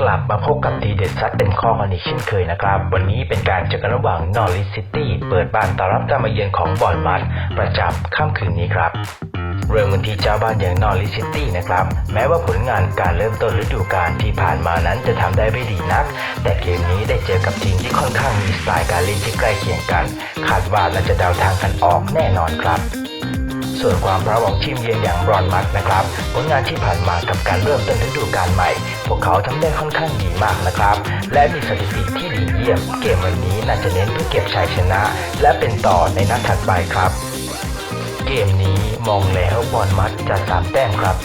กลับมาพบกับทีเด็ดซัดเป็นข้อกันอีกเช่นเคยนะครับ วันนี้เป็นการเจอกันระหว่างนอริสซิตี้เปิดบ้านต้อนรับการมาเยือนของบอลมัดประจำค่ำคืนนี้ครับ เริ่มกันที่เจ้าบ้านอย่างนอริสซิตี้นะครับ แม้ว่าผลงานการเริ่มต้นฤดูกาลที่ผ่านมานั้นจะทำได้ไม่ดีนัก แต่เกมนี้ได้เจอกับทีมที่ค่อนข้างมีสไตล์การเล่นที่ใกล้เคียงกัน คาดว่าน่าจะเดาทางกันออกแน่นอนครับ ส่วนความพร้อมของทีมเยือนอย่างบรอนมัดนะครับ ผลงานที่ผ่านมากับการเริ่มต้นฤดูกาลใหม่ พวกเขาทำได้ค่อนข้างดีมากนะครับ และมีสถิติที่ดีเยี่ยม เกมวันนี้น่าจะเน้นเพื่อเก็บชัยชนะ และเป็นต่อในนัดถัดไปครับ เกมนี้มองแล้วบอลมัดจะสามแต้มครับ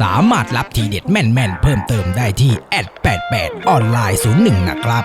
สามารถรับทีเด็ดแม่น ๆ เพิ่มเติมได้ที่แอด88ออนไลน์01 นะครับ